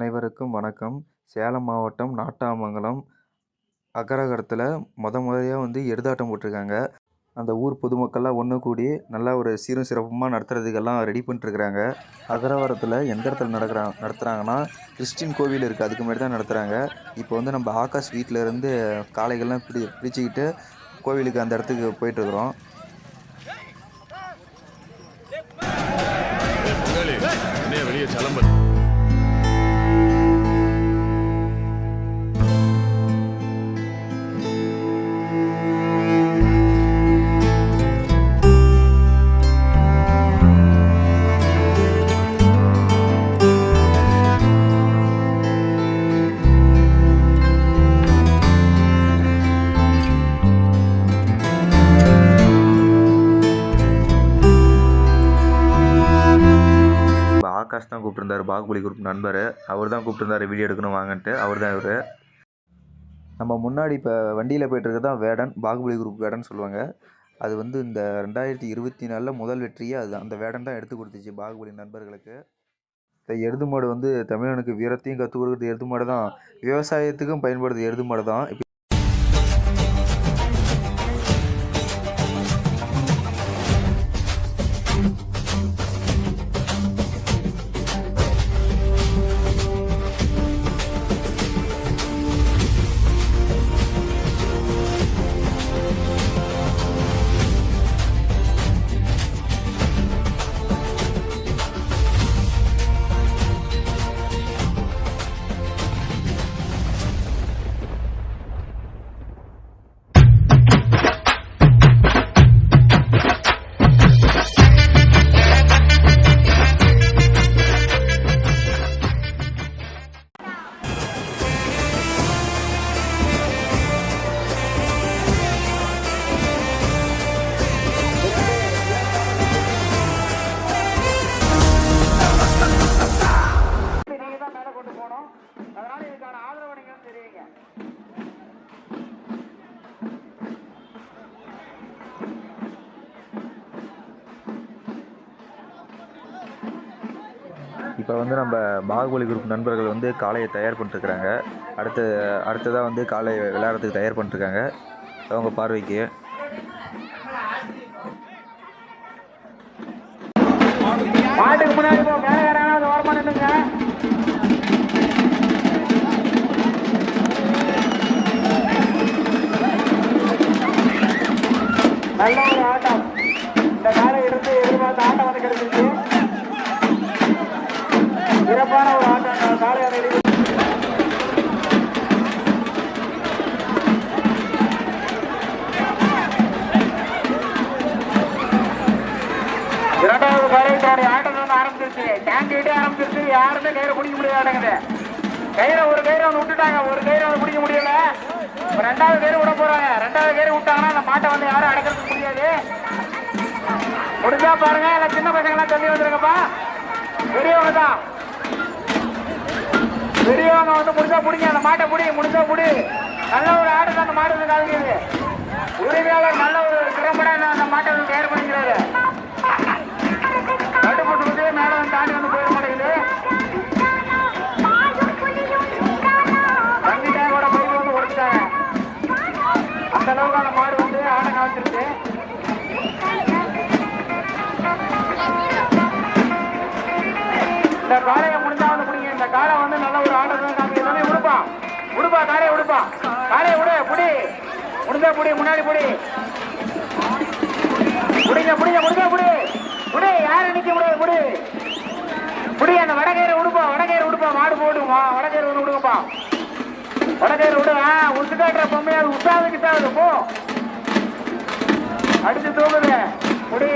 அனைவருக்கும் வணக்கம். சேலம் மாவட்டம் நாட்டாமங்கலம் அக்ரகாரத்தில் முத முறையாக வந்து எருதாட்டம் போட்டிருக்காங்க. அந்த ஊர் பொதுமக்கள்லாம் ஒன்று கூடி நல்லா ஒரு சீரும் சிறப்புமாக நடத்துறதுக்கெல்லாம் ரெடி பண்ணிட்டுருக்குறாங்க. அக்ரஹாரத்தில் எந்த இடத்துல நடக்கிறா நடத்துகிறாங்கன்னா கிறிஸ்டின் கோவில் இருக்குது அதுக்கு முன்னாடி தான் நடத்துகிறாங்க இப்போ வந்து நம்ம ஆகாஷ் வீட்டில் இருந்து காளைகள்லாம் பிடி பிடிச்சிக்கிட்டு கோவிலுக்கு அந்த இடத்துக்கு போயிட்டுருக்குறோம். வெளியே கிளம்பு ஆகாஷ் தான் கூப்பிட்டுருந்தாரு. பாகுபலி குரூப் நண்பர். அவர் தான் கூப்பிட்டுருந்தார் வீடியோ எடுக்கணும் வாங்கன்ட்டு. அவர் தான் இவர். நம்ம முன்னாடி இப்போ வண்டியில் போயிட்டுருக்க தான் வேடன். பாகுபலி குரூப் வேடன் சொல்லுவாங்க. அது வந்து இந்த ரெண்டாயிரத்தி இருபத்தி நாலில் முதல் வெற்றியே அது அந்த வேடன் தான் எடுத்து கொடுத்துச்சு பாகுபலி நண்பர்களுக்கு. இந்த எருது மாடு வந்து தமிழனுக்கு வீரத்தையும் கற்றுக் கொடுக்குறது எருது மாடு தான். விவசாயத்துக்கும் பயன்படுது எருது மாடு தான். இப்போ இப்போ வந்து நம்ம பாகுபலி குரூப் நண்பர்கள் வந்து காளையை தயார் பண்ணிட்டுருக்குறாங்க. அடுத்து அடுத்ததாக வந்து காளை விளையாடுறதுக்கு தயார் பண்ணிட்டுருக்காங்க. அவங்க பார்வைக்கு. மாட்டுக்கு முன்னாடி போ நல்ல ஒரு ஆட்டம். இரண்டாவது காலை ஆட்டம் வந்து ஆரம்பிச்சிருச்சு. டேங்க் ஆரம்பிச்சிருச்சு. யாருமே கயிறை பிடிக்க முடியாதுங்குது கயிறை ஒரு கயிறை வந்து விட்டுட்டாங்க. ஒரு கயிறை வந்து பிடிக்க முடியல. ரெண்டாவது கயிறு விட போறாங்க. ரெண்டாவது கயிறு விட்டாங்கன்னா அந்த மாட்டை வந்து யாரும் அடக்கிறதுக்கு முடியாது. முடிஞ்சா பாருங்க. இல்ல சின்ன பசங்களாம் சொல்லி தள்ளி வந்துருங்கப்பா. பெரியவங்க தான். பெரியவங்க வந்து முடிஞ்சா பிடிங்க. அந்த மாட்டை பிடி. முடிஞ்சா பிடி. நல்ல ஒரு ஆடு அந்த மாடு வந்து காமிக்கிறது உரிமையாளர் நல்ல ஒரு திறம்பட அந்த மாட்டை வந்து தயார் பண்ணிக்கிறாரு. இந்த காளையை முடிஞ்சா வந்து பிடிங்க. இந்த காளை வந்து நல்ல ஒரு ஆர்டர் தான் காமிக்க எல்லாமே விடுப்பா உடுப்பா காளையை உடுப்பா. காளையை விடு புடி. முடிஞ்சா புடி முன்னாடி புடி. முடிங்க முடிங்க முடிஞ்சா புடி. புடி யாரும் நிக்க முடியாது புடி புடி அந்த வடகயிறு உடுப்பா வடகயிறு உடுப்பா மாடு போடுமா வடகயிறு ஒன்று விடுங்கப்பா வடகயிறு விடு ஆ உத்து காட்டுற பொம்மை அது உத்தாது போ. அடிச்சு தூக்குது. முடி.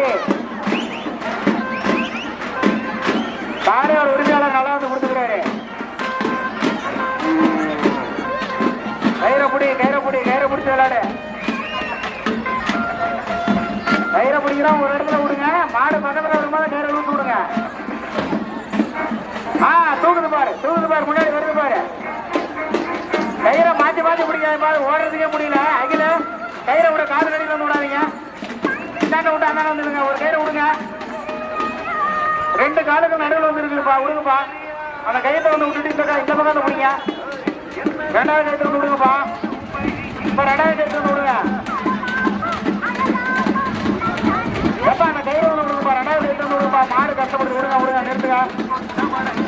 காரையோட உரிமையாளர் நல்லா வந்து கொடுத்துக்கிறாரு கயிறை பிடி கயிறை பிடி கயிறை பிடிச்சி விளையாடு. கயிறை பிடிக்கிறோம் ஒரு இடத்துல விடுங்க. மாடு பக்கத்துல வரும்போது கயிறை விட்டு விடுங்க. ஆ தூக்குது பாரு தூக்குது பாரு முன்னாடி வருது பாரு. மாத்தி மாத்தி பிடிக்காத மாதிரி ஓடுறதுக்கே முடியல. அகில கயிறை விட காது கடியில் வந்து விடாதீங்க. இந்தாண்ட விட்டு அந்தாண்ட வந்துடுங்க. ஒரு கயிறை விடுங்க ரெண்டு காலுக்கு நடுவில் வந்துருக்குப்பா விடுங்கப்பா அந்த கையத்தை வந்து விட்டுட்டு இந்த இந்த பக்கம் வந்து பிடிங்க. ரெண்டாவது கையத்தை வந்து விடுங்கப்பா. இப்ப ரெண்டாவது கையத்தை வந்து விடுங்க. எப்பா அந்த கயிறு வந்து விடுங்கப்பா. ரெண்டாவது கையத்தை வந்து விடுங்கப்பா. மாடு கஷ்டப்பட்டு விடுங்க விடுங்க. நிறுத்துங்க.